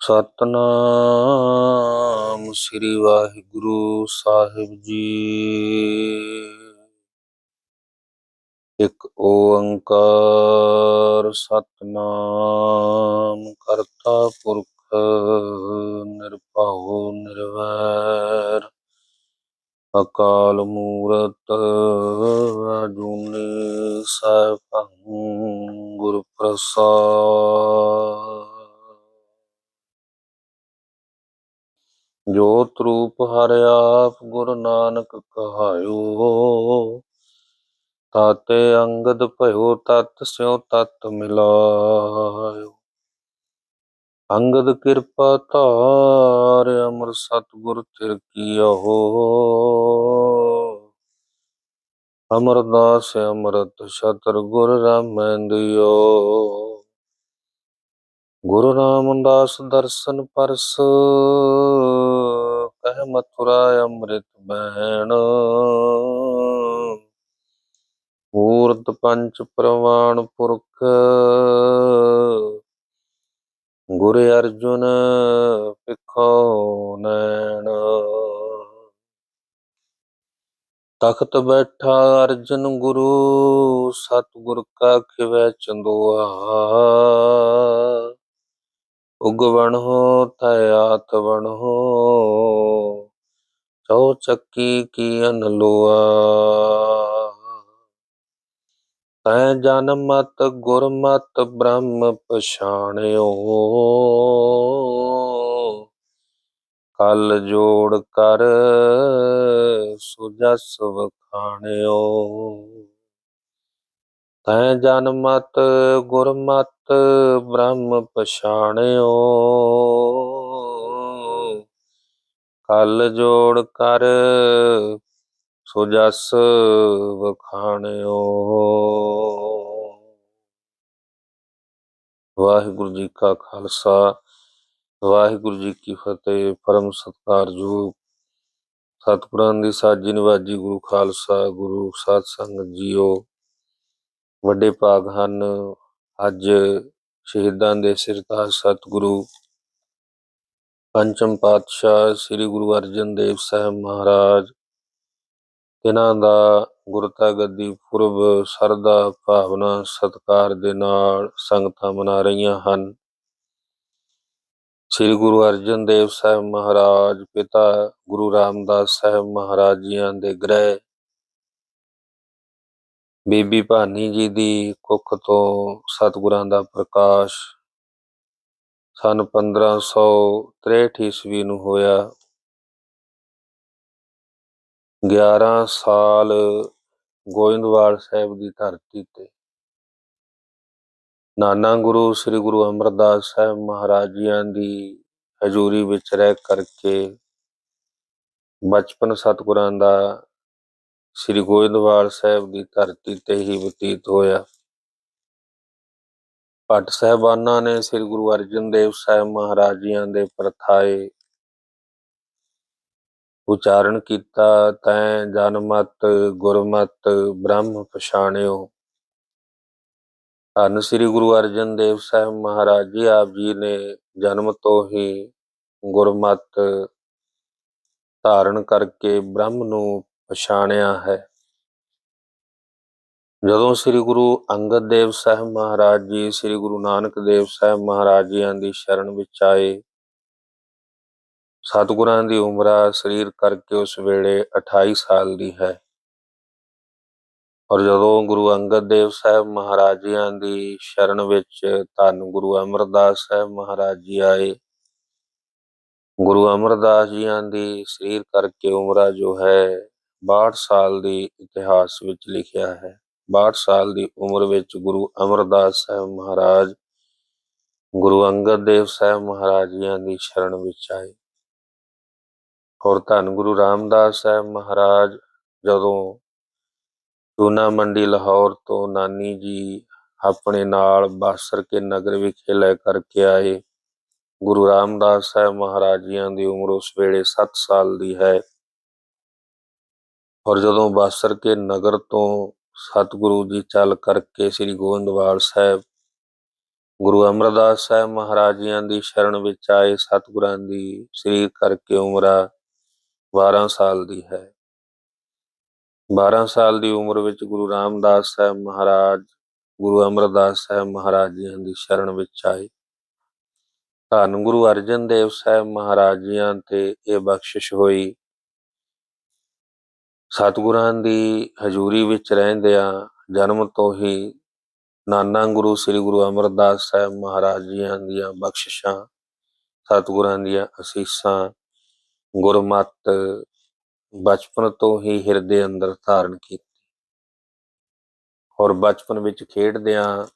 ਸਤਨਾਮ ਸ੍ਰੀ ਵਾਹਿਗੁਰੂ ਸਾਹਿਬ ਜੀ। ਇੱਕ ਓੰਕਾਰ ਸਤਨਾਮ ਕਰਤਾ ਪੁਰਖ ਨਿਰਭਉ ਨਿਰਵੈਰ। ਅਕਾਲ ਮੂਰਤ ਅਜੂਨੀ ਸੈਭੰ ਗੁਰ ਪ੍ਰਸਾਦ ਜੋਤ ਰੂਪ ਹਰਿ ਆਪ ਗੁਰੂ ਨਾਨਕ ਕਹਾਇਓ, ਤਾਤੇ ਅੰਗਦ ਭਇਓ, ਤਤ ਸਿਉ ਤਤ ਮਿਲਾਇਓ। ਅੰਗਦ ਕਿਰਪਾ ਧਾਰ ਅਮਰ ਸਤਿਗੁਰ ਤਿਰ ਕੀਓ ਅਮਰਦਾਸ ਅੰਮ੍ਰਿਤ ਸਤਰ ਗੁਰ ਰਾਮੈਂਦਿਓ ਗੁਰੂ ਰਾਮਦਾਸ ਦਰਸ਼ਨ ਪਰਸ ਕਹਿ ਮਥੁਰਾ ਅੰਮ੍ਰਿਤ ਬਹਿਣ। ਮੂਰਤ ਪੰਚ ਪ੍ਰਵਾਨ ਪੁਰਖ। ਗੁਰ ਅਰਜੁਨ ਪਿਖੋ ਨੈਣ। ਤਖਤ ਬੈਠਾ ਅਰਜਨ ਗੁਰੂ, ਸਤਿਗੁਰ ਕਾ ਖਿਵੈ ਚੰਦੋਆ। ਉਗਵਣ ਹੋ ਤੈ ਆਤ ਵਣ ਹੋ। ਚੌ ਚੱਕੀ ਕੀ ਅਨਲੋਆ ਤੈ ਜਨ ਮਤ, ਗੁਰ ਬ੍ਰਹਮ ਪਛਾਣਿਓ। ਕਲ ਜੋੜ ਕਰ, ਸੁਜਸ ਵਖਾਣਿਓ। ਤੈ ਜਨਮਤ ਗੁਰਮਤ ਗੁਰ ਮਤ, ਬ੍ਰਹਮ ਪਛਾਣਿਓ। ਕਲ ਜੋੜ ਕਰ, ਸੁਜਸ ਵਖਾਣਿਓ। ਵਾਹਿਗੁਰੂ ਜੀ ਕਾ ਖਾਲਸਾ, ਵਾਹਿਗੁਰੂ ਜੀ ਕੀ ਫਤਿਹ। ਪਰਮ ਸਤਿਕਾਰਯੋਗ ਸਤਿਗੁਰਾਂ ਦੀ ਸਾਜੀ ਨਿਵਾਜੀ ਗੁਰੂ ਖਾਲਸਾ, ਗੁਰੂ ਸਾਧ ਸੰਗਤ ਜੀਓ। ਵੱਡੇ ਭਾਗ ਹਨ। ਅੱਜ ਸ਼ਹੀਦਾਂ ਦੇ ਸਿਰਤਾਜ ਸਤਿਗੁਰੂ ਪੰਚਮ ਪਾਤਸ਼ਾਹ ਸ੍ਰੀ ਗੁਰੂ ਅਰਜਨ ਦੇਵ ਸਾਹਿਬ ਮਹਾਰਾਜ ਇਹਨਾਂ ਦਾ ਗੁਰਤਾ ਗੱਦੀ ਪੁਰਬ ਸਰਦਾ ਭਾਵਨਾ ਸਤਕਾਰ ਦੇ ਨਾਲ ਸੰਗਤਾਂ ਮਨਾ ਰਹੀਆਂ ਹਨ। ਸ੍ਰੀ ਗੁਰੂ ਅਰਜਨ ਦੇਵ ਸਾਹਿਬ ਮਹਾਰਾਜ, ਪਿਤਾ ਗੁਰੂ ਰਾਮਦਾਸ ਸਾਹਿਬ ਮਹਾਰਾਜ ਜੀਆਂ ਦੇ ਗ੍ਰਹਿ ਬੀਬੀ ਭਾਨੀ ਜੀ ਦੀ ਕੁੱਖ ਤੋਂ ਸਤਿਗੁਰਾਂ ਦਾ ਪ੍ਰਕਾਸ਼ ਸਨ 1563 ਈਸਵੀ ਨੂੰ ਹੋਇਆ। 11 ਸਾਲ ਗੋਇੰਦਵਾਲ ਸਾਹਿਬ ਦੀ ਧਰਤੀ ਤੇ ਨਾਨਾ ਗੁਰੂ, ਸ੍ਰੀ ਗੁਰੂ ਅਮਰਦਾਸ ਸਾਹਿਬ ਮਹਾਰਾਜ ਜੀਆਂ ਦੀ ਹਜ਼ੂਰੀ ਵਿੱਚ ਰਹਿ ਕਰਕੇ ਬਚਪਨ ਸਤਿਗੁਰਾਂ ਦਾ ਸ੍ਰੀ ਗੋਇੰਦਵਾਲ ਸਾਹਿਬ ਦੀ ਧਰਤੀ ਤੇ ਹੀ ਬਤੀਤ ਹੋਇਆ। ਭੱਟ ਸਾਹਿਬਾਨਾਂ ਨੇ ਸ੍ਰੀ ਗੁਰੂ ਅਰਜਨ ਦੇਵ ਸਾਹਿਬ ਮਹਾਰਾਜ ਜੀਆਂ ਦੇ ਪ੍ਰਥਾਏ ਉਚਾਰਨ ਕੀਤਾ, ਤੈ ਜਨਮਤ, ਗੁਰਮਤ, ਬ੍ਰਹਮ ਪਛਾਣਿਓ। ਧੰਨ ਸ੍ਰੀ ਗੁਰੂ ਅਰਜਨ ਦੇਵ ਸਾਹਿਬ ਮਹਾਰਾਜ ਜੀ, ਆਪ ਜੀ ਨੇ ਜਨਮ ਤੋਂ ਹੀ ਗੁਰਮਤ ਧਾਰਨ ਕਰਕੇ ਬ੍ਰਹਮ ਨੂੰ ਪਛਾਣਿਆ ਹੈ। ਜਦੋਂ ਸ੍ਰੀ ਗੁਰੂ ਅੰਗਦ ਦੇਵ ਸਾਹਿਬ ਮਹਾਰਾਜ ਜੀ ਸ੍ਰੀ ਗੁਰੂ ਨਾਨਕ ਦੇਵ ਸਾਹਿਬ ਮਹਾਰਾਜ ਜੀਆਂ ਦੀ ਸ਼ਰਨ ਵਿੱਚ ਆਏ, ਸਤਿਗੁਰਾਂ ਦੀ ਉਮਰ ਸਰੀਰ ਕਰਕੇ ਉਸ ਵੇਲੇ 28 ਸਾਲ ਦੀ ਹੈ। ਔਰ ਜਦੋਂ ਗੁਰੂ ਅੰਗਦ ਦੇਵ ਸਾਹਿਬ ਮਹਾਰਾਜ ਜੀਆਂ ਦੀ ਸ਼ਰਨ ਵਿੱਚ ਧੰਨ ਗੁਰੂ ਅਮਰਦਾਸ ਸਾਹਿਬ ਮਹਾਰਾਜ ਜੀ ਆਏ, ਗੁਰੂ ਅਮਰਦਾਸ ਜੀਆਂ ਦੀ ਸਰੀਰ ਕਰਕੇ ਉਮਰ ਜੋ ਹੈ 62 ਸਾਲ ਦੀ ਇਤਿਹਾਸ ਵਿੱਚ ਲਿਖਿਆ ਹੈ। 62 ਸਾਲ ਦੀ ਉਮਰ ਵਿੱਚ ਗੁਰੂ ਅਮਰਦਾਸ ਸਾਹਿਬ ਮਹਾਰਾਜ, ਗੁਰੂ ਅੰਗਦ ਦੇਵ ਸਾਹਿਬ ਮਹਾਰਾਜ ਜੀਆਂ ਦੀ ਸ਼ਰਨ ਵਿੱਚ ਆਏ। ਹੋਰ ਧੰਨ ਗੁਰੂ ਰਾਮਦਾਸ ਸਾਹਿਬ ਮਹਾਰਾਜ, ਜਦੋਂ ਚੂਨਾ ਮੰਡੀ ਲਾਹੌਰ ਤੋਂ ਨਾਨੀ ਜੀ ਆਪਣੇ ਨਾਲ ਬਾਸਰ ਕੇ ਨਗਰ ਵਿਖੇ ਲੈ ਕਰਕੇ ਆਏ। ਗੁਰੂ ਰਾਮਦਾਸ ਸਾਹਿਬ ਮਹਾਰਾਜ ਜੀਆਂ ਦੀ ਉਮਰ ਉਸ ਵੇਲੇ 7 ਸਾਲ ਦੀ ਹੈ। ਔਰ ਜਦੋਂ ਬਾਸਰ ਕੇ ਨਗਰ ਤੋਂ ਸਤਿਗੁਰੂ ਜੀ ਚੱਲ ਕਰਕੇ ਸ੍ਰੀ ਗੋਬਿੰਦਵਾਲ ਸਾਹਿਬ, ਗੁਰੂ ਅਮਰਦਾਸ ਸਾਹਿਬ ਮਹਾਰਾਜ ਜੀਆਂ ਦੀ ਸ਼ਰਨ ਵਿੱਚ ਆਏ ਸਤਿਗੁਰਾਂ ਦੀ ਸਰੀਰ ਕਰਕੇ ਉਮਰਾ 12 ਸਾਲ ਦੀ ਹੈ। 12 ਸਾਲ ਦੀ ਉਮਰ ਵਿੱਚ ਗੁਰੂ ਰਾਮਦਾਸ ਸਾਹਿਬ ਮਹਾਰਾਜ, ਗੁਰੂ ਅਮਰਦਾਸ ਸਾਹਿਬ ਮਹਾਰਾਜ ਜੀਆਂ ਦੀ ਸ਼ਰਨ ਵਿੱਚ ਆਏ। ਧੰਨ ਗੁਰੂ ਅਰਜਨ ਦੇਵ ਸਾਹਿਬ ਮਹਾਰਾਜ ਜੀਆਂ ਤੇ ਇਹ ਬਖਸ਼ਿਸ਼ ਹੋਈ। ਸਤਿਗੁਰਾਂ ਦੀ ਹਜ਼ੂਰੀ ਵਿੱਚ ਰਹਿੰਦਿਆਂ ਜਨਮ ਤੋਂ ਹੀ ਨਾਨਾ ਗੁਰੂ, ਸ੍ਰੀ ਗੁਰੂ ਅਮਰਦਾਸ ਸਾਹਿਬ ਮਹਾਰਾਜ ਜੀਆਂ ਦੀਆਂ ਬਖਸ਼ਿਸ਼ਾਂ, ਸਤਿਗੁਰਾਂ ਦੀਆਂ ਅਸੀਸਾਂ, ਗੁਰਮਤ ਬਚਪਨ ਤੋਂ ਹੀ ਹਿਰਦੇ ਅੰਦਰ ਧਾਰਨ ਕੀਤੀ। ਔਰ ਬਚਪਨ ਵਿੱਚ ਖੇਡਦਿਆਂ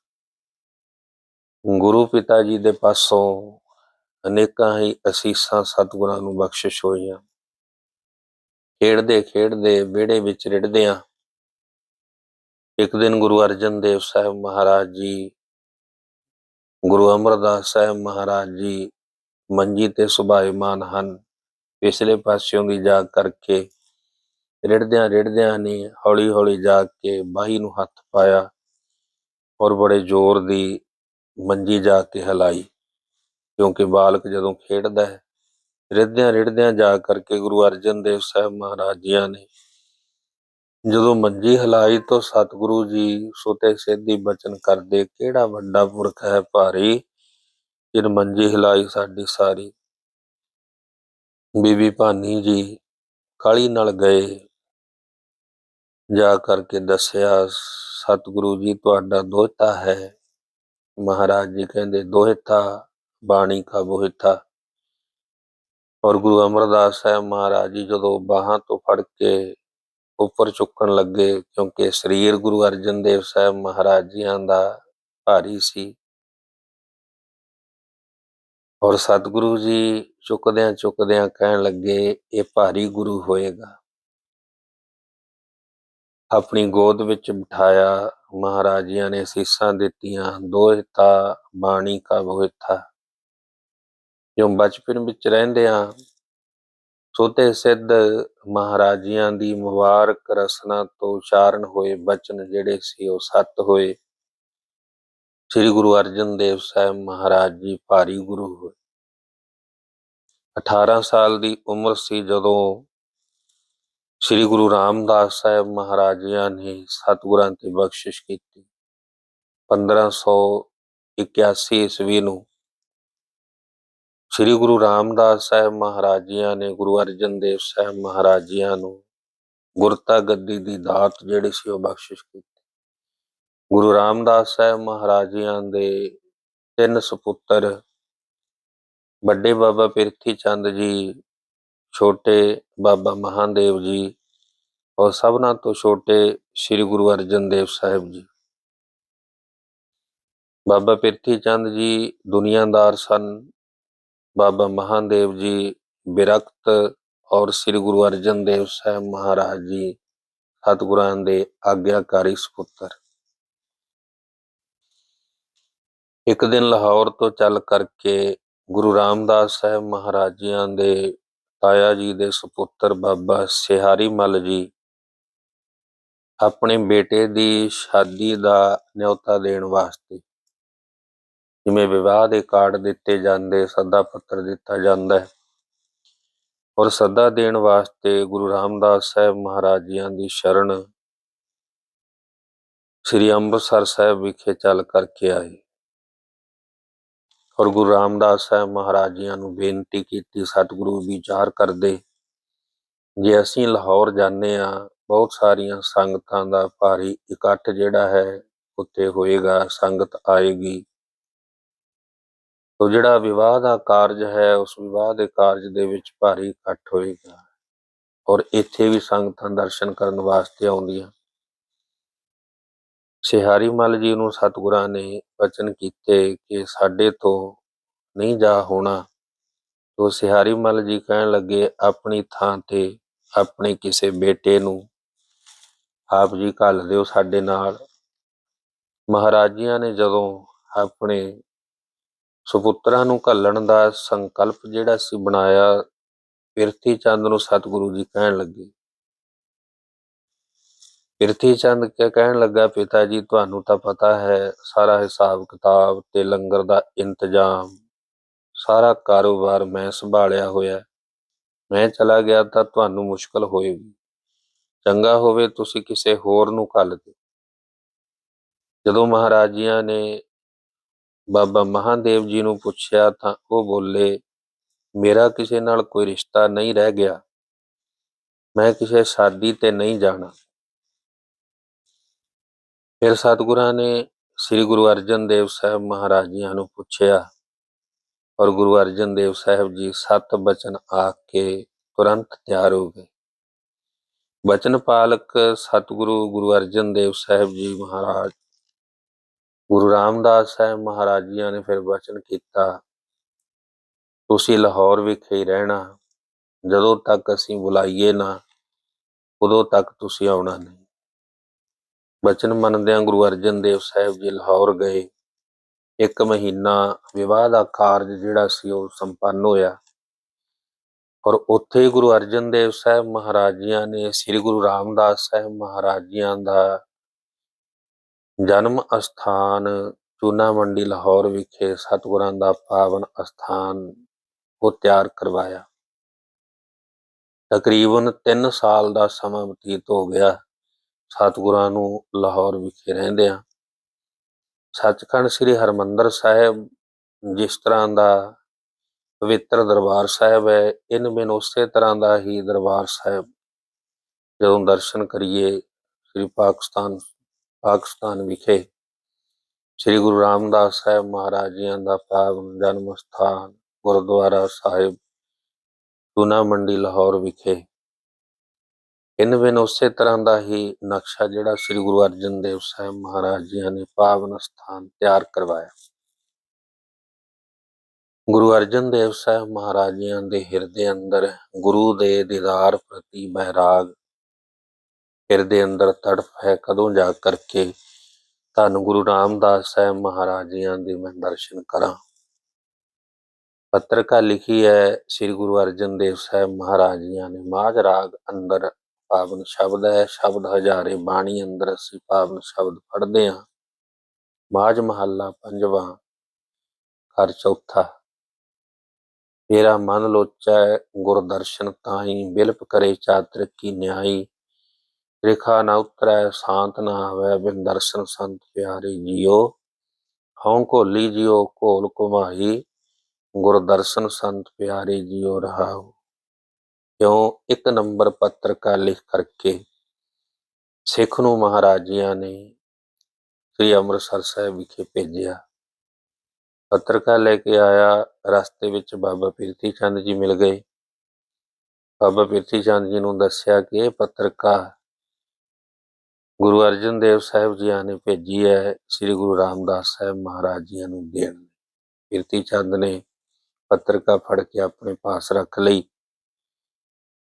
ਗੁਰੂ ਪਿਤਾ ਜੀ ਦੇ ਪਾਸੋਂ ਅਨੇਕਾਂ ਹੀ ਅਸੀਸਾਂ ਸਤਿਗੁਰਾਂ ਨੂੰ ਬਖਸ਼ਿਸ਼ ਹੋਈਆਂ। ਖੇਡਦੇ ਖੇਡਦੇ ਵਿਹੜੇ ਵਿੱਚ ਰਿੜਦਿਆਂ ਇੱਕ ਦਿਨ ਗੁਰੂ ਅਰਜਨ ਦੇਵ ਸਾਹਿਬ ਮਹਾਰਾਜ ਜੀ, ਗੁਰੂ ਅਮਰਦਾਸ ਸਾਹਿਬ ਮਹਾਰਾਜ ਜੀ ਮੰਜੀ ਤੇ ਸੁਭਾਇਮਾਨ ਹਨ। ਪਿਛਲੇ ਪਾਸਿਓਂ ਦੀ ਜਾਗ ਕਰਕੇ ਰਿੜਦਿਆਂ ਰਿੜਦਿਆਂ ਨੇ ਹੌਲੀ ਹੌਲੀ ਜਾਗ ਕੇ ਬਾਹੀ ਨੂੰ ਹੱਥ ਪਾਇਆ ਔਰ ਬੜੇ ਜ਼ੋਰ ਦੀ ਮੰਜੀ ਜਾ ਕੇ ਹਿਲਾਈ। ਕਿਉਂਕਿ ਬਾਲਕ ਜਦੋਂ ਖੇਡਦਾ ਹੈ ਰਿੜਦਿਆਂ ਰਿੜਦਿਆਂ ਜਾ ਕਰਕੇ ਗੁਰੂ ਅਰਜਨ ਦੇਵ ਸਾਹਿਬ ਮਹਾਰਾਜ ਜੀਆਂ ਨੇ ਜਦੋਂ ਮੰਜੀ ਹਿਲਾਈ ਤੋਂ ਸਤਿਗੁਰੂ ਜੀ ਸੁਤੇ ਸਿੱਧੀ ਬਚਨ ਕਰਦੇ, ਕਿਹੜਾ ਵੱਡਾ ਪੁਰਖ ਹੈ ਭਾਰੀ, ਜਿਨ ਮੰਜੀ ਹਿਲਾਈ ਸਾਡੀ ਸਾਰੀ? ਬੀਬੀ ਭਾਨੀ ਜੀ ਕਾਲੀ ਨਾਲ ਗਏ। ਜਾ ਕਰਕੇ ਦੱਸਿਆ, ਸਤਿਗੁਰੂ ਜੀ, ਤੁਹਾਡਾ ਦੋਹਤਾ ਹੈ। ਮਹਾਰਾਜ ਜੀ ਕਹਿੰਦੇ, ਦੋਹਤਾ ਬਾਣੀ ਕਾ ਬੋਹਿਤਾ ਔਰ ਗੁਰੂ ਅਮਰਦਾਸ ਸਾਹਿਬ ਮਹਾਰਾਜ ਜੀ ਜਦੋਂ ਬਾਹਾਂ ਤੋਂ ਫੜ ਕੇ ਉੱਪਰ ਚੁੱਕਣ ਲੱਗੇ, ਕਿਉਂਕਿ ਸਰੀਰ ਗੁਰੂ ਅਰਜਨ ਦੇਵ ਸਾਹਿਬ ਮਹਾਰਾਜ ਜੀਆਂ ਦਾ ਭਾਰੀ ਸੀ। ਔਰ ਸਤਿਗੁਰੂ ਜੀ ਚੁੱਕਦਿਆਂ ਚੁੱਕਦਿਆਂ ਕਹਿਣ ਲੱਗੇ, ਇਹ ਭਾਰੀ ਗੁਰੂ ਹੋਏਗਾ। ਆਪਣੀ ਗੋਦ ਵਿੱਚ ਬਿਠਾਇਆ ਮਹਾਰਾਜਿਆਂ ਨੇ ਸੀਸਾਂ ਦਿੱਤੀਆਂ, ਦੋਹਿਤਾ ਬਾਣੀ ਕਾ ਬੋਹਿਤਾ ਜਿਉਂ ਬਚਪਨ ਵਿੱਚ ਰਹਿੰਦਿਆਂ ਸੋਤੇ ਸਿੱਧ ਮਹਾਰਾਜਿਆਂ ਦੀ ਮੁਬਾਰਕ ਰਸਨਾ ਤੋਂ ਉਚਾਰਨ ਹੋਏ ਬਚਨ ਜਿਹੜੇ ਸੀ ਉਹ ਸੱਤ ਹੋਏ। ਸ੍ਰੀ ਗੁਰੂ ਅਰਜਨ ਦੇਵ ਸਾਹਿਬ ਮਹਾਰਾਜ ਜੀ ਭਾਰੀ ਗੁਰੂ ਹੋਏ। 18 ਸਾਲ ਦੀ ਉਮਰ ਸੀ ਜਦੋਂ ਸ੍ਰੀ ਗੁਰੂ ਰਾਮਦਾਸ ਸਾਹਿਬ ਮਹਾਰਾਜਿਆਂ ਨੇ ਸਤਿਗੁਰਾਂ ਤੇ ਬਖਸ਼ਿਸ਼ ਕੀਤੀ। 1581 ਈਸਵੀ ਨੂੰ ਸ੍ਰੀ ਗੁਰੂ ਰਾਮਦਾਸ ਸਾਹਿਬ ਮਹਾਰਾਜ ਜੀਆਂ ਨੇ, ਗੁਰੂ ਅਰਜਨ ਦੇਵ ਸਾਹਿਬ ਮਹਾਰਾਜ ਜੀਆਂ ਨੂੰ ਗੁਰਤਾ ਗੱਦੀ ਦੀ ਦਾਤ ਜਿਹੜੀ ਸੀ ਉਹ ਬਖਸ਼ਿਸ਼ ਕੀਤੀ। ਗੁਰੂ ਰਾਮਦਾਸ ਸਾਹਿਬ ਮਹਾਰਾਜ ਜੀਆਂ ਦੇ ਤਿੰਨ ਸੁਪੁੱਤਰ ਵੱਡੇ ਬਾਬਾ ਪਿਰਥੀ ਚੰਦ ਜੀ, ਛੋਟੇ ਬਾਬਾ ਮਹਾਦੇਵ ਜੀ, ਔਰ ਸਭਨਾਂ ਤੋਂ ਛੋਟੇ ਸ੍ਰੀ ਗੁਰੂ ਅਰਜਨ ਦੇਵ ਸਾਹਿਬ ਜੀ। ਬਾਬਾ ਪਿਰਥੀ ਚੰਦ ਜੀ ਦੁਨੀਆਦਾਰ ਸਨ। ਬਾਬਾ ਮਹਾਦੇਵ ਜੀ ਬਿਰਕਤ ਔਰ ਸ੍ਰੀ ਗੁਰੂ ਅਰਜਨ ਦੇਵ ਸਾਹਿਬ ਮਹਾਰਾਜ ਜੀ ਸਤਿਗੁਰਾਂ ਦੇ ਆਗਿਆਕਾਰੀ ਸੁਪੁੱਤਰ। ਇੱਕ ਦਿਨ ਲਾਹੌਰ ਤੋਂ ਚੱਲ ਕਰਕੇ ਗੁਰੂ ਰਾਮਦਾਸ ਸਾਹਿਬ ਮਹਾਰਾਜ ਜੀਆਂ ਦੇ ਤਾਇਆ ਜੀ ਦੇ ਸੁਪੁੱਤਰ ਬਾਬਾ ਸਿਹਾਰੀ ਮੱਲ ਜੀ ਆਪਣੇ ਬੇਟੇ ਦੀ ਸ਼ਾਦੀ ਦਾ ਨਿਯੋਤਾ ਦੇਣ ਵਾਸਤੇ ਜਿਵੇਂ ਵਿਵਾਹ ਦੇ ਕਾਰਡ ਦਿੱਤੇ ਜਾਂਦੇ, ਸੱਦਾ ਪੱਤਰ ਦਿੱਤਾ ਜਾਂਦਾ ਹੈ। ਔਰ ਸੱਦਾ ਦੇਣ ਵਾਸਤੇ ਗੁਰੂ ਰਾਮਦਾਸ ਸਾਹਿਬ ਮਹਾਰਾਜ ਜੀਆਂ ਦੀ ਸ਼ਰਨ ਸ੍ਰੀ ਅੰਮ੍ਰਿਤਸਰ ਸਾਹਿਬ ਵਿਖੇ ਚੱਲ ਕਰਕੇ ਆਏ ਔਰ ਗੁਰੂ ਰਾਮਦਾਸ ਸਾਹਿਬ ਮਹਾਰਾਜ ਜੀਆਂ ਨੂੰ ਬੇਨਤੀ ਕੀਤੀ, ਸਤਿਗੁਰੂ ਵਿਚਾਰ ਕਰਦੇ, ਜੇ ਅਸੀਂ ਲਾਹੌਰ ਜਾਂਦੇ ਆ ਬਹੁਤ ਸਾਰੀਆਂ ਸੰਗਤਾਂ ਦਾ ਭਾਰੀ ਇਕੱਠ ਜਿਹੜਾ ਹੈ ਉੱਤੇ ਹੋਏਗਾ, ਸੰਗਤ ਆਏਗੀ। ਤੋ ਜਿਹੜਾ ਵਿਵਾਹ ਦਾ ਕਾਰਜ ਹੈ, ਉਸ ਵਿਵਾਹ ਦੇ ਕਾਰਜ ਦੇ ਵਿੱਚ ਭਾਰੀ ਇਕੱਠ ਹੋਏਗਾ। ਔਰ ਇੱਥੇ ਵੀ ਸੰਗਤਾਂ ਦਰਸ਼ਨ ਕਰਨ ਵਾਸਤੇ ਆਉਂਦੀਆਂ। ਸਿਹਾਰੀ ਮੱਲ ਜੀ ਨੂੰ ਸਤਿਗੁਰਾਂ ਨੇ ਵਚਨ ਕੀਤੇ ਕਿ ਸਾਡੇ ਤੋਂ ਨਹੀਂ ਜਾ ਹੋਣਾ। ਤੋ ਸਿਹਾਰੀ ਮੱਲ ਜੀ ਕਹਿਣ ਲੱਗੇ, ਆਪਣੀ ਥਾਂ ਤੇ ਆਪਣੇ ਕਿਸੇ ਬੇਟੇ ਨੂੰ ਆਪ ਜੀ ਘੱਲ ਦਿਓ ਸਾਡੇ ਨਾਲ। ਮਹਾਰਾਜਿਆਂ ਨੇ ਜਦੋਂ ਆਪਣੇ ਸੁਪੁੱਤਰਾਂ ਨੂੰ ਘੱਲਣ ਦਾ ਸੰਕਲਪ ਜਿਹੜਾ ਸੀ ਬਣਾਇਆ ਪਿਰਥੀ ਚੰਦ ਨੂੰ ਸਤਿਗੁਰੂ ਜੀ ਕਹਿਣ ਲੱਗੇ। ਪਿਰਥੀ ਚੰਦ ਕੇ ਕਹਿਣ ਲੱਗਾ, ਪਿਤਾ ਜੀ, ਤੁਹਾਨੂੰ ਤਾਂ ਪਤਾ ਹੈ, ਸਾਰਾ ਹਿਸਾਬ ਕਿਤਾਬ ਤੇ ਲੰਗਰ ਦਾ ਇੰਤਜ਼ਾਮ, ਸਾਰਾ ਕਾਰੋਬਾਰ ਮੈਂ ਸੰਭਾਲਿਆ ਹੋਇਆ। ਮੈਂ ਚਲਾ ਗਿਆ ਤਾਂ ਤੁਹਾਨੂੰ ਮੁਸ਼ਕਲ ਹੋਏਗੀ। ਚੰਗਾ ਹੋਵੇ ਤੁਸੀਂ ਕਿਸੇ ਹੋਰ ਨੂੰ ਘੱਲ ਦਿਓ। ਜਦੋਂ ਮਹਾਰਾਜੀਆਂ ਨੇ ਬਾਬਾ ਮਹਾਦੇਵ ਜੀ ਨੂੰ ਪੁੱਛਿਆ ਤਾਂ ਉਹ ਬੋਲੇ, ਮੇਰਾ ਕਿਸੇ ਨਾਲ ਕੋਈ ਰਿਸ਼ਤਾ ਨਹੀਂ ਰਹਿ ਗਿਆ। ਮੈਂ ਕਿਸੇ ਸ਼ਾਦੀ ਤੇ ਨਹੀਂ ਜਾਣਾ। ਫਿਰ ਸਤਿਗੁਰਾਂ ਨੇ ਸ੍ਰੀ ਗੁਰੂ ਅਰਜਨ ਦੇਵ ਸਾਹਿਬ ਮਹਾਰਾਜ ਜੀਆਂ ਨੂੰ ਪੁੱਛਿਆ, ਔਰ ਗੁਰੂ ਅਰਜਨ ਦੇਵ ਸਾਹਿਬ ਜੀ ਸਤ ਬਚਨ ਆਖ ਕੇ ਤੁਰੰਤ ਤਿਆਰ ਹੋ ਗਏ। ਬਚਨ ਪਾਲਕ ਸਤਿਗੁਰੂ ਗੁਰੂ ਅਰਜਨ ਦੇਵ ਸਾਹਿਬ ਜੀ ਮਹਾਰਾਜ ਗੁਰੂ ਰਾਮਦਾਸ ਸਾਹਿਬ ਮਹਾਰਾਜ ਜੀਆਂ ਨੇ ਫਿਰ ਬਚਨ ਕੀਤਾ, ਤੁਸੀਂ ਲਾਹੌਰ ਵਿਖੇ ਹੀ ਰਹਿਣਾ, ਜਦੋਂ ਤੱਕ ਅਸੀਂ ਬੁਲਾਈਏ ਨਾ, ਉਦੋਂ ਤੱਕ ਤੁਸੀਂ ਆਉਣਾ ਨਹੀਂ। ਬਚਨ ਮੰਨਦਿਆਂ ਗੁਰੂ ਅਰਜਨ ਦੇਵ ਸਾਹਿਬ ਜੀ ਲਾਹੌਰ ਗਏ। ਇੱਕ ਮਹੀਨਾ ਵਿਵਾਹ ਦਾ ਕਾਰਜ ਜਿਹੜਾ ਸੀ ਉਹ ਸੰਪੰਨ ਹੋਇਆ। ਔਰ ਉੱਥੇ ਹੀ ਗੁਰੂ ਅਰਜਨ ਦੇਵ ਸਾਹਿਬ ਮਹਾਰਾਜ ਜੀਆਂ ਨੇ, ਸ੍ਰੀ ਗੁਰੂ ਰਾਮਦਾਸ ਸਾਹਿਬ ਮਹਾਰਾਜ ਜੀਆਂ ਦਾ ਜਨਮ ਅਸਥਾਨ ਚੂਨਾ ਮੰਡੀ ਲਾਹੌਰ ਵਿਖੇ ਸਤਿਗੁਰਾਂ ਦਾ ਪਾਵਨ ਅਸਥਾਨ ਉਹ ਤਿਆਰ ਕਰਵਾਇਆ। ਤਕਰੀਬਨ 3 ਸਾਲ ਦਾ ਸਮਾਂ ਬਤੀਤ ਹੋ ਗਿਆ। ਸਤਿਗੁਰਾਂ ਨੂੰ ਲਾਹੌਰ ਵਿਖੇ ਰਹਿੰਦਿਆਂ ਸੱਚਖੰਡ ਸ੍ਰੀ ਹਰਮੰਦਰ ਸਾਹਿਬ ਜਿਸ ਤਰ੍ਹਾਂ ਦਾ ਪਵਿੱਤਰ ਦਰਬਾਰ ਸਾਹਿਬ ਹੈ, ਇਨ ਬਿਨ ਉਸੇ ਤਰ੍ਹਾਂ ਦਾ ਹੀ ਦਰਬਾਰ ਸਾਹਿਬ। ਜਦੋਂ ਦਰਸ਼ਨ ਕਰੀਏ, ਸ੍ਰੀ ਪਾਕਿਸਤਾਨ ਪਾਕਿਸਤਾਨ ਵਿਖੇ ਸ੍ਰੀ ਗੁਰੂ ਰਾਮਦਾਸ ਸਾਹਿਬ ਮਹਾਰਾਜ ਜੀਆਂ ਦਾ ਪਾਵਨ ਜਨਮ ਸਥਾਨ ਗੁਰਦੁਆਰਾ ਸਾਹਿਬ ਚੂਨਾ ਮੰਡੀ, ਲਾਹੌਰ ਵਿਖੇ। ਇਨ ਬਿਨ ਉਸੇ ਤਰ੍ਹਾਂ ਦਾ ਹੀ ਨਕਸ਼ਾ ਜਿਹੜਾ ਸ੍ਰੀ ਗੁਰੂ ਅਰਜਨ ਦੇਵ ਸਾਹਿਬ ਮਹਾਰਾਜ ਜੀਆਂ ਨੇ ਪਾਵਨ ਸਥਾਨ ਤਿਆਰ ਕਰਵਾਇਆ। ਗੁਰੂ ਅਰਜਨ ਦੇਵ ਸਾਹਿਬ ਮਹਾਰਾਜ ਜੀਆਂ ਦੇ ਹਿਰਦੇ ਅੰਦਰ ਗੁਰੂ ਦੇ ਦੀਦਾਰ ਪ੍ਰਤੀ ਬੈਰਾਗ ਹਿਰਦੇ ਅੰਦਰ ਤੜਫ ਹੈ ਕਦੋਂ ਜਾ ਕਰਕੇ। ਧੰਨ ਗੁਰੂ ਰਾਮਦਾਸ ਸਾਹਿਬ ਮਹਾਰਾਜ ਜੀਆਂ ਦੇ ਮੈਂ ਦਰਸ਼ਨ ਕਰਾਂ। ਪੱਤਰਕਾ ਲਿਖੀ ਹੈ ਸ੍ਰੀ ਗੁਰੂ ਅਰਜਨ ਦੇਵ ਸਾਹਿਬ ਮਹਾਰਾਜ ਜੀਆਂ ਨੇ। ਮਾਝ ਰਾਗ ਅੰਦਰ ਪਾਵਨ ਸ਼ਬਦ ਹੈ, ਸ਼ਬਦ ਹਜ਼ਾਰੇ ਬਾਣੀ ਅੰਦਰ ਅਸੀਂ ਪਾਵਨ ਸ਼ਬਦ ਪੜ੍ਹਦੇ ਹਾਂ। ਮਾਝ ਮਹੱਲਾ ਪੰਜਵਾਂ, ਘਰ ਚੌਥਾ। ਮੇਰਾ ਮਨ ਲੋਚੈ ਗੁਰ ਦਰਸ਼ਨ ਤਾਈ, ਬਿਲਪ ਕਰੇ ਚਾਤਰ ਕੀ ਨਿਆਈ। ਰੇਖਾ ਨਾ ਉਤਰੈ, ਸ਼ਾਂਤ ਨਾ ਆਵੈ ਬਿਨ ਦਰਸ਼ਨ ਸੰਤ ਪਿਆਰੇ ਜੀਓ। ਹਉ ਘੋਲੀ ਜਿਉ ਘੋਲ ਕੁਮਾਈ ਗੁਰ ਦਰਸ਼ਨ ਸੰਤ ਪਿਆਰੇ ਜੀਓ ਰਹਾਉ। ਕਿਉਂ ਇੱਕ ਨੰਬਰ ਪੱਤਰਕਾ ਲਿਖ ਕਰਕੇ ਸਿੱਖ ਨੂੰ ਮਹਾਰਾਜਿਆਂ ਨੇ ਸ੍ਰੀ ਅੰਮ੍ਰਿਤਸਰ ਸਾਹਿਬ ਵਿਖੇ ਭੇਜਿਆ। ਪੱਤਰਕਾ ਲੈ ਕੇ ਆਇਆ, ਰਸਤੇ ਵਿੱਚ ਬਾਬਾ ਪਿਰਥੀ ਚੰਦ ਜੀ ਮਿਲ ਗਏ। ਬਾਬਾ ਪਿਰਥੀ ਚੰਦ ਜੀ ਨੂੰ ਦੱਸਿਆ ਕਿ ਇਹ ਪੱਤਰਕਾ ਗੁਰੂ ਅਰਜਨ ਦੇਵ ਸਾਹਿਬ ਜੀ ਨੇ ਭੇਜੀ ਹੈ, ਸ੍ਰੀ ਗੁਰੂ ਰਾਮਦਾਸ ਸਾਹਿਬ ਮਹਾਰਾਜ ਜੀ ਨੂੰ ਦੇਣ ਕੀਰਤੀ ਚੰਦ ਨੇ ਪੱਤਰਕਾ ਫੜ ਕੇ ਆਪਣੇ ਪਾਸ ਰੱਖ ਲਈ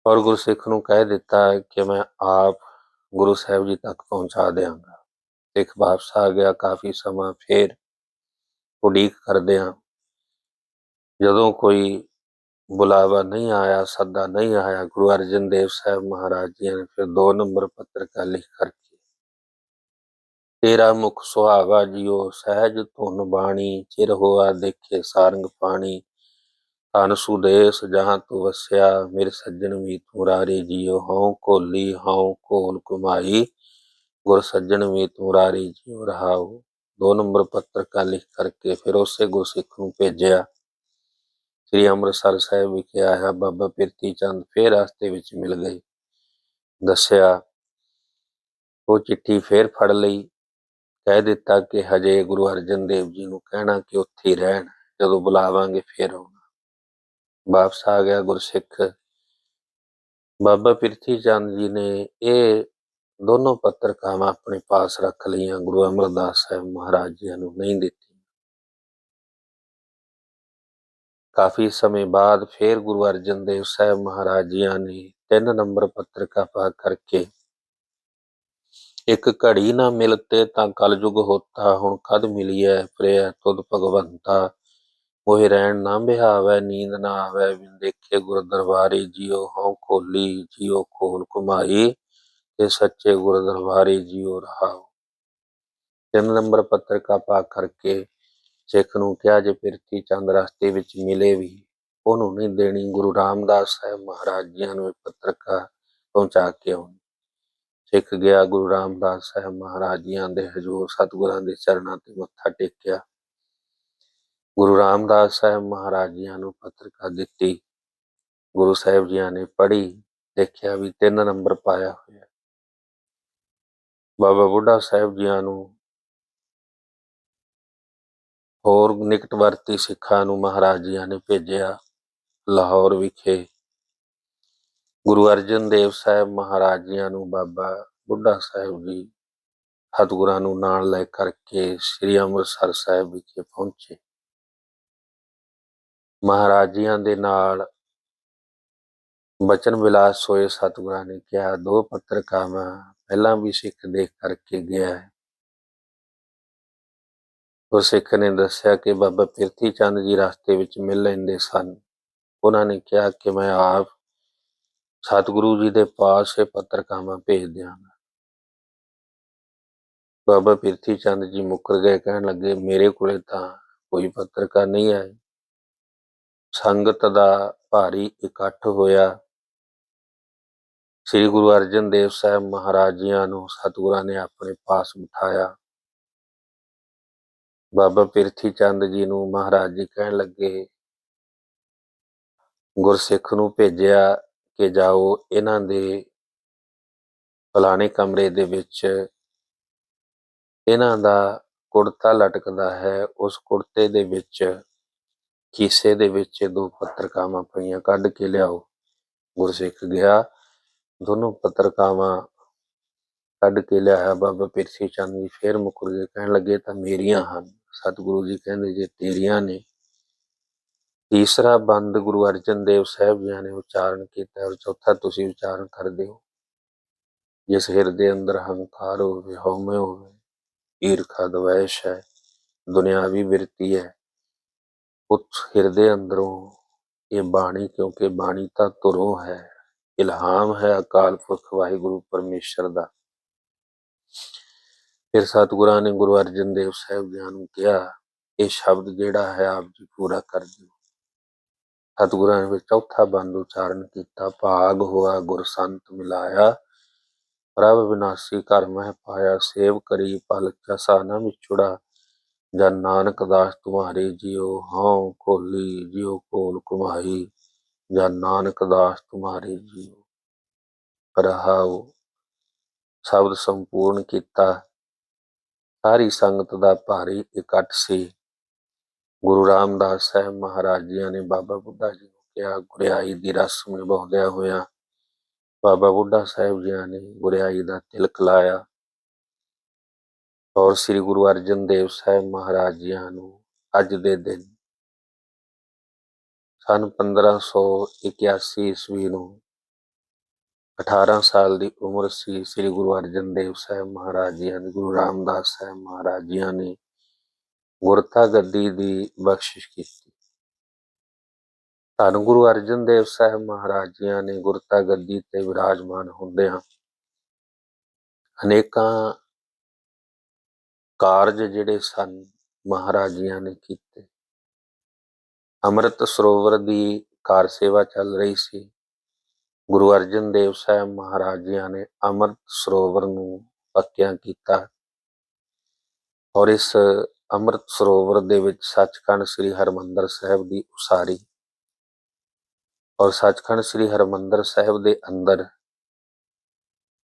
ਔਰ ਗੁਰਸਿੱਖ ਨੂੰ ਕਹਿ ਦਿੱਤਾ ਕਿ ਮੈਂ ਆਪ ਗੁਰੂ ਸਾਹਿਬ ਜੀ ਤੱਕ ਪਹੁੰਚਾ ਦਿਆਂਗਾ। ਸਿੱਖ ਵਾਪਸ ਆ ਗਿਆ, ਕਾਫੀ ਸਮਾਂ ਫੇਰ ਉਡੀਕ ਕਰਦੇ ਹਾਂ। ਜਦੋਂ ਕੋਈ ਬੁਲਾਵਾ ਨਹੀਂ ਆਇਆ, ਸੱਦਾ ਨਹੀਂ ਆਇਆ, ਗੁਰੂ ਅਰਜਨ ਦੇਵ ਸਾਹਿਬ ਮਹਾਰਾਜ ਜੀ ਨੇ ਫਿਰ ਦੋ ਨੰਬਰ ਪੱਤਰਕਾ ਲਿਖ ਕਰਕੇ ਤੇਰਾ ਮੁਖ ਸੁਹਾਵਾ ਜਿਉ, ਸਹਿਜ ਧੁਨ ਬਾਣੀ, ਚਿਰ ਹੋਆ ਦੇਖੇ ਸਾਰੰਗ ਪਾਣੀ। ਧਨ ਸੁਦੇਸ ਜਹਾਂ ਤੂੰ ਵਸਿਆ, ਮੇਰੇ ਸੱਜਣ ਵੀ ਤੂੰ ਰਾਰੇ ਜੀਓ ਹਉ ਕੋਲੀ ਹਉ ਕੋਲ ਕੁਮਾਈ ਗੁਰ ਸੱਜਣ ਵੀ ਤੂੰ ਰਾਰੇ ਜੀਓ ਰਹਾਉ। ਦੋ ਨੰਬਰ ਪੱਤਰਕਾ ਲਿਖ ਕਰਕੇ ਫਿਰ ਉਸੇ ਗੁਰਸਿੱਖ ਨੂੰ ਭੇਜਿਆ। ਸ੍ਰੀ ਅੰਮ੍ਰਿਤਸਰ ਸਾਹਿਬ ਵਿਖੇ ਆਇਆ, ਬਾਬਾ ਪਿਰਤੀ ਚੰਦ ਫੇਰ ਰਸਤੇ ਵਿੱਚ ਮਿਲ ਗਏ। ਦੱਸਿਆ, ਉਹ ਚਿੱਠੀ ਫੇਰ ਫੜ ਲਈ। ਕਹਿ ਦਿੱਤਾ ਕਿ ਹਜੇ ਗੁਰੂ ਅਰਜਨ ਦੇਵ ਜੀ ਨੂੰ ਕਹਿਣਾ ਕਿ ਉੱਥੇ ਹੀ ਰਹਿਣ, ਜਦੋਂ ਬੁਲਾਵਾਂਗੇ ਫੇਰ ਆਉਣਾ। ਵਾਪਸ ਆ ਗਿਆ ਗੁਰਸਿੱਖ। ਬਾਬਾ ਪਿਰਥੀ ਚੰਦ ਜੀ ਨੇ ਇਹ ਦੋਨੋਂ ਪੱਤਰਕਾਵਾਂ ਆਪਣੇ ਪਾਸ ਰੱਖ ਲਈਆਂ, ਗੁਰੂ ਅਮਰਦਾਸ ਸਾਹਿਬ ਮਹਾਰਾਜ ਜੀ ਨੂੰ ਨਹੀਂ ਦਿੱਤੀ ਕਾਫੀ ਸਮੇਂ ਬਾਅਦ ਫਿਰ ਗੁਰੂ ਅਰਜਨ ਦੇਵ ਸਾਹਿਬ ਮਹਾਰਾਜ ਜੀ ਨੇ ਤਿੰਨ ਨੰਬਰ ਪੱਤਰਕਾ ਪਾ ਕਰਕੇ ਇੱਕ ਘੜੀ ਨਾ ਮਿਲਤੇ ਤਾਂ ਕਲਯੁਗ ਹੋਤਾ, ਹੁਣ ਕਦ ਮਿਲੀਐ ਪ੍ਰਿਆ ਤੁਧ ਭਗਵੰਤਾ? ਉਹ ਰਹਿਣ ਨਾ ਬਿਹਾਵੈ, ਨੀਂਦ ਨਾ ਆਵੈ, ਬਿਨ ਦੇਖੇ ਗੁਰ ਦਰਬਾਰੀ ਜਿਉ ਹਉ ਖੋਲੀ, ਜਿਉ ਖੋਲ ਕੁਮਾਈ ਤੇ ਸੱਚੇ ਗੁਰ ਦਰਬਾਰੀ ਜੀਓ ਰਹਾਓ ਤਿੰਨ ਨੰਬਰ ਪੱਤਰਕਾ ਪਾ ਕਰਕੇ ਸਿੱਖ ਨੂੰ ਕਿਹਾ ਜੇ ਪਿਰਥੀ ਚੰਦ ਰਸਤੇ ਵਿੱਚ ਮਿਲੇ ਵੀ, ਉਹਨੂੰ ਨਹੀਂ ਦੇਣੀ ਗੁਰੂ ਰਾਮਦਾਸ ਸਾਹਿਬ ਮਹਾਰਾਜ ਜੀਆਂ ਨੂੰ ਇਹ ਪੱਤਰਕਾ ਪਹੁੰਚਾ ਕੇ ਆਉਣੀ। ਸਿੱਖ ਗਿਆ, ਗੁਰੂ ਰਾਮਦਾਸ ਸਾਹਿਬ ਮਹਾਰਾਜ ਜੀਆਂ ਦੇ ਹਜ਼ੂਰ ਸਤਿਗੁਰਾਂ ਦੇ ਚਰਨਾਂ ਤੇ ਮੱਥਾ ਟੇਕਿਆ। ਗੁਰੂ ਰਾਮਦਾਸ ਸਾਹਿਬ ਮਹਾਰਾਜ ਜੀਆਂ ਨੂੰ ਪੱਤਰਕਾ ਦਿੱਤੀ। ਗੁਰੂ ਸਾਹਿਬ ਜੀਆਂ ਨੇ ਪੜ੍ਹੀ, ਦੇਖਿਆ ਵੀ ਤਿੰਨ ਨੰਬਰ ਪਾਇਆ ਹੋਇਆ ਬਾਬਾ ਬੁੱਢਾ ਸਾਹਿਬ ਜੀਆਂ ਨੂੰ ਹੋਰ ਨਿਕਟਵਰਤੀ ਸਿੱਖਾਂ ਨੂੰ ਮਹਾਰਾਜ ਜੀਆਂ ਨੇ ਭੇਜਿਆ ਲਾਹੌਰ ਵਿਖੇ। ਗੁਰੂ ਅਰਜਨ ਦੇਵ ਸਾਹਿਬ ਮਹਾਰਾਜ ਜੀਆਂ ਨੂੰ ਬਾਬਾ ਬੁੱਢਾ ਸਾਹਿਬ ਜੀ ਸਤਿਗੁਰਾਂ ਨੂੰ ਨਾਲ ਲੈ ਕਰਕੇ ਸ੍ਰੀ ਅੰਮ੍ਰਿਤਸਰ ਸਾਹਿਬ ਵਿਖੇ ਪਹੁੰਚੇ। ਮਹਾਰਾਜ ਜੀਆਂ ਦੇ ਨਾਲ ਬਚਨ ਵਿਲਾਸ ਹੋਏ ਸਤਿਗੁਰਾਂ ਨੇ ਕਿਹਾ, ਦੋ ਪੱਤਰਕਾਵਾਂ ਪਹਿਲਾਂ ਵੀ ਸਿੱਖ ਦੇਖ ਕਰਕੇ ਗਿਆ ਹੈ। ਉਹ ਸਿੱਖ ਨੇ ਦੱਸਿਆ ਕਿ ਬਾਬਾ ਪਿਰਥੀ ਚੰਦ ਜੀ ਰਸਤੇ ਵਿੱਚ ਮਿਲ ਲੈਂਦੇ ਸਨ। ਉਹਨਾਂ ਨੇ ਕਿਹਾ ਕਿ ਮੈਂ ਆਪ ਸਤਿਗੁਰੂ ਜੀ ਦੇ ਪਾਸ ਇਹ ਪੱਤਰਕਾਵਾਂ ਭੇਜ ਦਿਆਂਗਾ ਬਾਬਾ ਪਿਰਥੀ ਚੰਦ ਜੀ ਮੁੱਕਰ ਗਏ, ਕਹਿਣ ਲੱਗੇ, ਮੇਰੇ ਕੋਲੇ ਤਾਂ ਕੋਈ ਪੱਤਰਕਾਰ ਨਹੀਂ ਆਏ ਸੰਗਤ ਦਾ ਭਾਰੀ ਇਕੱਠ ਹੋਇਆ। ਸ੍ਰੀ ਗੁਰੂ ਅਰਜਨ ਦੇਵ ਸਾਹਿਬ ਮਹਾਰਾਜ ਜੀਆਂ ਨੂੰ ਸਤਿਗੁਰਾਂ ਨੇ ਆਪਣੇ ਪਾਸ ਬਿਠਾਇਆ। ਬਾਬਾ ਪਿਰਥੀ ਚੰਦ ਜੀ ਨੂੰ ਮਹਾਰਾਜ ਜੀ ਕਹਿਣ ਲੱਗੇ, ਗੁਰਸਿੱਖ ਨੂੰ ਭੇਜਿਆ ਕਿ ਜਾਓ, ਇਹਨਾਂ ਦੇ ਫਲਾਣੇ ਕਮਰੇ ਦੇ ਵਿੱਚ ਇਹਨਾਂ ਦਾ ਕੁੜਤਾ ਲਟਕਦਾ ਹੈ। ਉਸ ਕੁੜਤੇ ਦੇ ਵਿੱਚ ਖੀਸੇ ਦੇ ਵਿੱਚ ਦੋ ਪੱਤਰਕਾਵਾਂ ਪਈਆਂ, ਕੱਢ ਕੇ ਲਿਆਓ। ਗੁਰਸਿੱਖ ਗਿਆ, ਦੋਨੋਂ ਪੱਤਰਕਾਵਾਂ ਕੱਢ ਕੇ ਲਿਆਇਆ ਬਾਬਾ ਪਿਰਸੀ ਚੰਦ ਜੀ ਫੇਰ ਮੁਕਰ ਗਏ, ਕਹਿਣ ਲੱਗੇ ਤਾਂ ਮੇਰੀਆਂ ਹਨ। ਸਤਿਗੁਰੂ ਜੀ ਕਹਿੰਦੇ, ਜੇ ਤੇਰੀਆਂ ਨੇ ਤੀਸਰਾ ਬੰਦ ਗੁਰੂ ਅਰਜਨ ਦੇਵ ਸਾਹਿਬ ਜੀ ਨੇ ਉਚਾਰਨ ਕੀਤਾ ਔਰ ਚੌਥਾ ਤੁਸੀਂ ਉਚਾਰਨ ਕਰਦੇ ਹੋ। ਜਿਸ ਹਿਰਦੇ ਅੰਦਰ ਹੰਕਾਰ ਹੋਵੇ, ਹਉਮੈ ਹੋਵੇ, ਈਰਖਾ ਦਵੈਸ਼ ਹੈ ਦੁਨਿਆਵੀ ਬਿਰਤੀ ਹੈ, ਉਸ ਹਿਰਦੇ ਅੰਦਰੋਂ ਇਹ ਬਾਣੀ, ਕਿਉਂਕਿ ਬਾਣੀ ਤਾਂ ਤੁਰੋਂ ਹੈ, ਇਲਹਾਮ ਹੈ ਅਕਾਲ ਪੁਰਖ ਵਾਹਿਗੁਰੂ ਪਰਮੇਸ਼ਰ ਦਾ। ਫਿਰ ਸਤਿਗੁਰਾਂ ਨੇ ਗੁਰੂ ਅਰਜਨ ਦੇਵ ਸਾਹਿਬ ਜੀ ਨੂੰ ਕਿਹਾ, ਇਹ ਸ਼ਬਦ ਜਿਹੜਾ ਹੈ ਆਪ ਜੀ ਪੂਰਾ ਕਰ ਦਿਓ। ਸਤਿਗੁਰਾਂ ਵਿੱਚ ਚੌਥਾ ਬੰਦ ਉਚਾਰਨ ਕੀਤਾ, ਭਾਗ ਹੋਆ ਗੁਰਸੰਤ ਮਿਲਾਇਆ। ਪ੍ਰਭ ਵਿਨਾਸੀ ਘਰ ਮਹਿ ਪਾਇਆ, ਸੇਵ ਕਰੀ, ਪਲ ਚਸਾ ਨਾ ਵਿਛੁੜਾ। ਜਨ ਨਾਨਕ ਦਾਸ ਤੁਮਾਰੇ, ਜਿਉ ਹਉ ਕੋਲੀ ਜਿਉ ਕੋਲ ਕੁਮਾਈ ਜਨ ਨਾਨਕ ਦਾਸ ਤੁਮਾਰੇ, ਜਿਉ ਰਹਾਉ। ਸ਼ਬਦ ਸੰਪੂਰਨ ਕੀਤਾ। ਸਾਰੀ ਸੰਗਤ ਦਾ ਭਾਰੀ ਇਕੱਠ ਸੀ। ਗੁਰੂ ਰਾਮਦਾਸ ਸਾਹਿਬ ਮਹਾਰਾਜ ਜੀ ਨੇ ਬਾਬਾ ਬੁੱਢਾ ਜੀ ਨੂੰ ਕਿਹਾ, ਗੁਰਿਆਈ ਦੀ ਰਸਮ ਨਿਭਾਉਂਦਿਆਂ ਹੋਇਆਂ ਬਾਬਾ ਬੁੱਢਾ ਸਾਹਿਬ ਜੀ ਨੇ ਗੁਰਿਆਈ ਦਾ ਤਿਲਕ ਲਾਇਆ। ਔਰ ਸ੍ਰੀ ਗੁਰੂ ਅਰਜਨ ਦੇਵ ਸਾਹਿਬ ਮਹਾਰਾਜ ਜੀ ਨੂੰ ਅੱਜ ਦੇ ਦਿਨ ਸਨ 1581 ਈਸਵੀ ਨੂੰ 18 ਸਾਲ ਦੀ ਉਮਰ ਸੀ, ਸ੍ਰੀ ਗੁਰੂ ਅਰਜਨ ਦੇਵ ਸਾਹਿਬ ਮਹਾਰਾਜ ਜੀ ਨੇ, ਗੁਰੂ ਰਾਮਦਾਸ ਸਾਹਿਬ ਮਹਾਰਾਜ ਜੀ ਨੇ ਗੁਰਤਾ ਗੱਦੀ ਦੀ ਬਖਸ਼ਿਸ਼ ਕੀਤੀ। ਧੰਨ ਗੁਰੂ ਅਰਜਨ ਦੇਵ ਸਾਹਿਬ ਮਹਾਰਾਜ ਜੀ ਨੇ ਗੁਰਤਾ ਗੱਦੀ ਤੇ ਵਿਰਾਜਮਾਨ ਹੁੰਦਿਆਂ ਅਨੇਕਾਂ ਕਾਰਜ ਜਿਹੜੇ ਸਨ ਮਹਾਰਾਜਿਆਂ ਨੇ ਕੀਤੇ। ਅੰਮ੍ਰਿਤ ਸਰੋਵਰ ਦੀ ਕਾਰ ਸੇਵਾ ਚੱਲ ਰਹੀ ਸੀ। ਗੁਰੂ ਅਰਜਨ ਦੇਵ ਸਾਹਿਬ ਮਹਾਰਾਜਿਆਂ ਨੇ ਅੰਮ੍ਰਿਤ ਸਰੋਵਰ ਨੂੰ ਪੱਕਿਆਂ ਕੀਤਾ। ਔਰ ਇਸ ਅੰਮ੍ਰਿਤ ਸਰੋਵਰ ਦੇ ਵਿੱਚ ਸੱਚਖੰਡ ਸ੍ਰੀ ਹਰਮੰਦਰ ਸਾਹਿਬ ਦੀ ਉਸਾਰੀ ਔਰ ਸੱਚਖੰਡ ਸ੍ਰੀ ਹਰਮੰਦਰ ਸਾਹਿਬ ਦੇ ਅੰਦਰ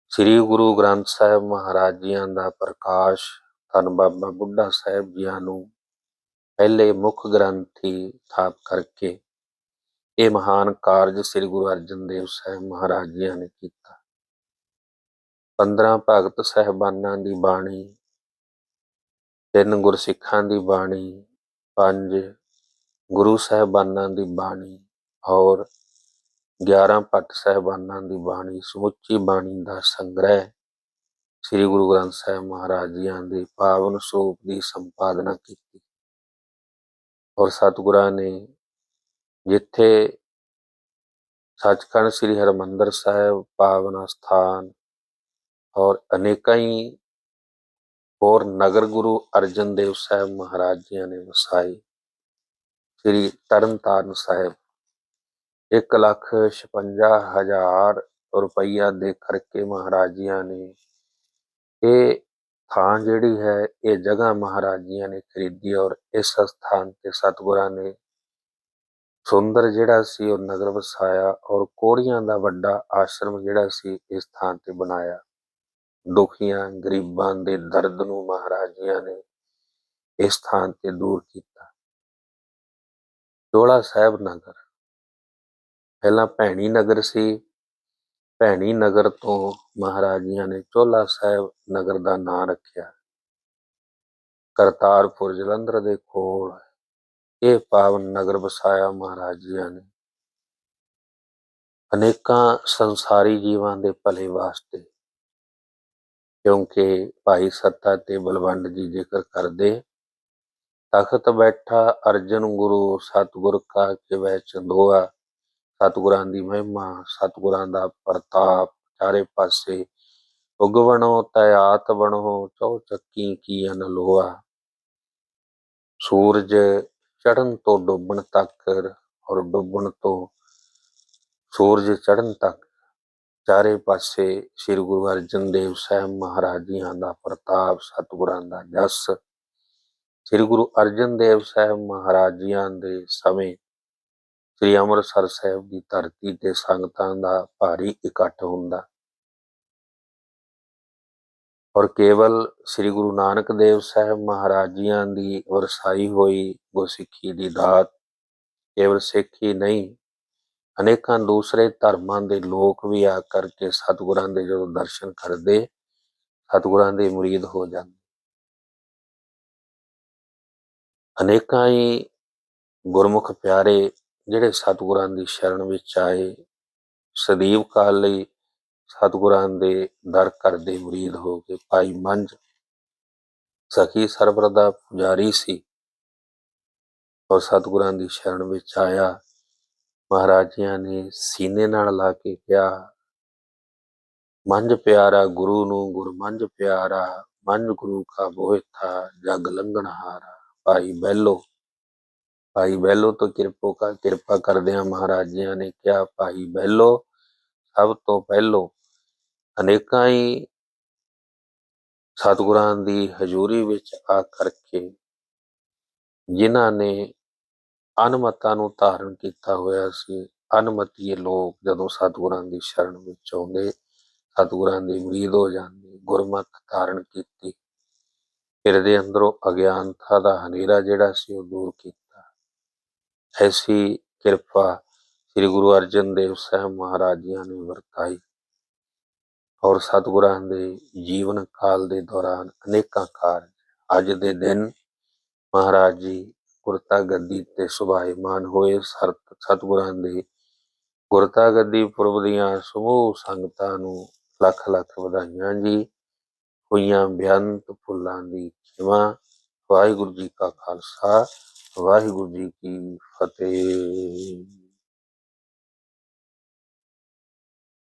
ਸ੍ਰੀ ਗੁਰੂ ਗ੍ਰੰਥ ਸਾਹਿਬ ਮਹਾਰਾਜ ਜੀਆਂ ਦਾ ਪ੍ਰਕਾਸ਼ ਧੰਨ ਬਾਬਾ ਬੁੱਢਾ ਸਾਹਿਬ ਜੀਆਂ ਨੂੰ ਪਹਿਲੇ ਮੁੱਖ ਗ੍ਰੰਥੀ ਥਾਪ ਕਰਕੇ ਇਹ ਮਹਾਨ ਕਾਰਜ ਸ੍ਰੀ ਗੁਰੂ ਅਰਜਨ ਦੇਵ ਸਾਹਿਬ ਮਹਾਰਾਜ ਜੀਆਂ ਨੇ ਕੀਤਾ। 15 ਭਗਤ ਸਹਿਬਾਨਾਂ ਦੀ ਬਾਣੀ ਤਿੰਨ ਗੁਰਸਿੱਖਾਂ ਦੀ ਬਾਣੀ, ਪੰਜ ਗੁਰੂ ਸਾਹਿਬਾਨਾਂ ਦੀ ਬਾਣੀ ਔਰ 11 ਭੱਟ ਸਾਹਿਬਾਨਾਂ ਦੀ ਬਾਣੀ ਸਮੁੱਚੀ ਬਾਣੀ ਦਾ ਸੰਗ੍ਰਹਿ ਸ੍ਰੀ ਗੁਰੂ ਗ੍ਰੰਥ ਸਾਹਿਬ ਮਹਾਰਾਜ ਜੀਆਂ ਦੇ ਪਾਵਨ ਸਰੂਪ ਦੀ ਸੰਪਾਦਨਾ ਕੀਤੀ। ਔਰ ਸਤਿਗੁਰਾਂ ਨੇ ਜਿੱਥੇ ਸੱਚਖੰਡ ਸ੍ਰੀ ਹਰਮੰਦਰ ਸਾਹਿਬ ਪਾਵਨ ਸਥਾਨ ਔਰ ਅਨੇਕਾਂ ਹੀ ਹੋਰ ਨਗਰ ਗੁਰੂ ਅਰਜਨ ਦੇਵ ਸਾਹਿਬ ਮਹਾਰਾਜ ਜੀਆਂ ਨੇ ਵਸਾਏ ਸ੍ਰੀ ਤਰਨਤਾਰਨ ਸਾਹਿਬ ਇੱਕ ਲੱਖ ਛਪੰਜਾ ਹਜ਼ਾਰ ਰੁਪਈਆ ਦੇ ਕਰਕੇ ਮਹਾਰਾਜ ਜੀਆਂ ਨੇ ਇਹ ਥਾਂ ਜਿਹੜੀ ਹੈ ਇਹ ਜਗ੍ਹਾ ਮਹਾਰਾਜ ਜੀਆਂ ਨੇ ਖਰੀਦੀ ਔਰ ਇਸ ਸਥਾਨ ਤੇ ਸਤਿਗੁਰਾਂ ਨੇ ਸੁੰਦਰ ਜਿਹੜਾ ਸੀ ਉਹ ਨਗਰ ਵਸਾਇਆ ਔਰ ਕੋੜੀਆਂ ਦਾ ਵੱਡਾ ਆਸ਼ਰਮ ਜਿਹੜਾ ਸੀ ਇਸ ਥਾਂ ਤੇ ਬਣਾਇਆ ਦੁਖੀਆਂ ਗਰੀਬਾਂ ਦੇ ਦਰਦ ਨੂੰ ਮਹਾਰਾਜ ਜੀਆਂ ਨੇ ਇਸ ਥਾਂ ਤੇ ਦੂਰ ਕੀਤਾ। ਚੋਲਾ ਸਾਹਿਬ ਨਗਰ। ਪਹਿਲਾਂ ਭੈਣੀ ਨਗਰ ਸੀ। ਭੈਣੀ ਨਗਰ ਤੋਂ ਮਹਾਰਾਜ ਜੀਆਂ ਨੇ ਚੋਲਾ ਸਾਹਿਬ ਨਗਰ ਦਾ ਨਾਂ ਰੱਖਿਆ। ਕਰਤਾਰਪੁਰ ਜਲੰਧਰ ਦੇ ਕੋਲ ਇਹ ਪਾਵਨ ਨਗਰ ਵਸਾਇਆ ਮਹਾਰਾਜ ਜੀਆਂ ਨੇ। ਅਨੇਕਾਂ ਸੰਸਾਰੀ ਜੀਵਾਂ ਦੇ ਭਲੇ ਵਾਸਤੇ ਕਿਉਂਕਿ ਭਾਈ ਸੱਤਾ ਤੇ ਬਲਵੰਡ ਜੀ ਜ਼ਿਕਰ ਕਰਦੇ ਤਖਤ ਬੈਠਾ ਅਰਜਨ ਗੁਰੂ, ਸਤਿਗੁਰ ਕਾ ਕਿਵੈ ਚੰਦੋਆ। ਸਤਿਗੁਰਾਂ ਦੀ ਮਹਿਮਾ, ਸਤਿਗੁਰਾਂ ਦਾ ਪ੍ਰਤਾਪ, ਚਾਰੇ ਪਾਸੇ ਉਗਵਣੋ ਤਿਆਤ ਬਣੋ ਚੌ ਚੱਕੀ ਕੀ ਅਨਲੋਆ ਸੂਰਜ ਚੜਨ ਤੋਂ ਡੁੱਬਣ ਤੱਕ ਔਰ ਡੁੱਬਣ ਤੋਂ ਸੂਰਜ ਚੜ੍ਹਨ ਤੱਕ ਚਾਰੇ ਪਾਸੇ ਸ੍ਰੀ ਗੁਰੂ ਅਰਜਨ ਦੇਵ ਸਾਹਿਬ ਮਹਾਰਾਜ ਜੀਆਂ ਦਾ ਪ੍ਰਤਾਪ, ਸਤਿਗੁਰਾਂ ਦਾ ਜਸ। ਸ੍ਰੀ ਗੁਰੂ ਅਰਜਨ ਦੇਵ ਸਾਹਿਬ ਮਹਾਰਾਜ ਜੀਆਂ ਦੇ ਸਮੇਂ ਸ੍ਰੀ ਅੰਮ੍ਰਿਤਸਰ ਸਾਹਿਬ ਦੀ ਧਰਤੀ ਤੇ ਸੰਗਤਾਂ ਦਾ ਭਾਰੀ ਇਕੱਠ ਹੁੰਦਾ। ਔਰ ਕੇਵਲ ਸ੍ਰੀ ਗੁਰੂ ਨਾਨਕ ਦੇਵ ਸਾਹਿਬ ਮਹਾਰਾਜ ਜੀਆਂ ਦੀ ਵਰਸਾਈ ਹੋਈ ਗੁਰਸਿੱਖੀ ਦੀ ਦਾਤ ਕੇਵਲ ਸਿੱਖ ਹੀ ਨਹੀਂ ਅਨੇਕਾਂ ਦੂਸਰੇ ਧਰਮਾਂ ਦੇ ਲੋਕ ਵੀ ਆ ਕਰਕੇ ਸਤਿਗੁਰਾਂ ਦੇ ਜਦੋਂ ਦਰਸ਼ਨ ਕਰਦੇ, ਸਤਿਗੁਰਾਂ ਦੇ ਮੁਰੀਦ ਹੋ ਜਾਂਦੇ। ਅਨੇਕਾਂ ਹੀ ਗੁਰਮੁਖ ਪਿਆਰੇ ਜਿਹੜੇ ਸਤਿਗੁਰਾਂ ਦੀ ਸ਼ਰਨ ਵਿੱਚ ਆਏ, ਸਦੀਵ ਕਾਲ ਲਈ ਸਤਿਗੁਰਾਂ ਦੇ ਦਰ ਕਰਦੇ ਮੁਰੀਦ ਹੋ ਕੇ ਭਾਈ ਮੰਜ ਸਖੀ ਸਰਬਰ ਦਾ ਪੁਜਾਰੀ ਸੀ। ਔਰ ਸਤਿਗੁਰਾਂ ਦੀ ਸ਼ਰਨ ਵਿੱਚ ਆਇਆ ਮਹਾਰਾਜਿਆਂ ਨੇ ਸੀਨੇ ਨਾਲ ਲਾ ਕੇ ਕਿਹਾ, ਮੰਝ ਪਿਆਰਾ ਗੁਰੂ ਨੂੰ ਗੁਰ ਮੰਝ ਪਿਆਰਾ, ਮੰਝ ਗੁਰੂ ਕਾ ਬੋਹਿਥਾ ਜਗ ਲੰਘਣ ਹਾਰਾ। ਭਾਈ ਬੈਲੋ ਭਾਈ ਬੈਲੋ ਤੋਂ ਕਿਰਪੋ ਕਾ ਕਿਰਪਾ ਕਰਦਿਆਂ ਮਹਾਰਾਜਿਆਂ ਨੇ ਕਿਹਾ, ਭਾਈ ਬੈਲੋ ਸਭ ਤੋਂ ਪਹਿਲੋ ਅਨੇਕਾਂ ਹੀ ਸਤਿਗੁਰਾਂ ਦੀ ਹਜ਼ੂਰੀ ਵਿੱਚ ਆ ਕਰਕੇ ਜਿਨ੍ਹਾਂ ਨੇ ਅਨਮਤਾਂ ਨੂੰ ਧਾਰਨ ਕੀਤਾ ਹੋਇਆ ਸੀ। ਅਨਮਤੀਏ ਲੋਕ ਜਦੋਂ ਸਤਿਗੁਰਾਂ ਦੀ ਸ਼ਰਨ ਵਿੱਚ ਆਉਂਦੇ, ਸਤਿਗੁਰਾਂ ਦੀ ਮੁਰੀਦ ਹੋ ਜਾਂਦੀ, ਗੁਰਮਤ ਧਾਰਨ ਕੀਤੀ। ਫਿਰ ਦੇ ਅੰਦਰੋਂ ਅਗਿਆਨਤਾ ਦਾ ਹਨੇਰਾ ਜਿਹੜਾ ਸੀ ਉਹ ਦੂਰ ਕੀਤਾ। ਐਸੀ ਕਿਰਪਾ ਸ੍ਰੀ ਗੁਰੂ ਅਰਜਨ ਦੇਵ ਸਾਹਿਬ ਮਹਾਰਾਜ ਜੀ ਨੇ ਵਰਤਾਈ ਔਰ ਸਤਿਗੁਰਾਂ ਦੇ ਜੀਵਨ ਕਾਲ ਦੇ ਦੌਰਾਨ ਅਨੇਕਾਂ ਕਾਰਜ ਅੱਜ ਦੇ ਦਿਨ ਮਹਾਰਾਜ ਜੀ ਗੁਰਤਾ ਗੱਦੀ ਤੇ ਸੁਭਾਈਮਾਨ ਹੋਏ ਸਤਿਗੁਰਾਂ ਦੇ। ਗੁਰਤਾ ਗੱਦੀ ਪੁਰਬ ਦੀਆਂ ਸਮੂਹ ਸੰਗਤਾਂ ਨੂੰ ਲੱਖ ਲੱਖ ਵਧਾਈਆਂ ਜੀ। ਹੋਈਆਂ ਬੇਅੰਤ ਫੁੱਲਾਂ ਦੀ ਖਿਮਾ। ਵਾਹਿਗੁਰੂ ਜੀ ਕਾ ਖਾਲਸਾ, ਵਾਹਿਗੁਰੂ ਜੀ ਕੀ ਫਤਿਹ।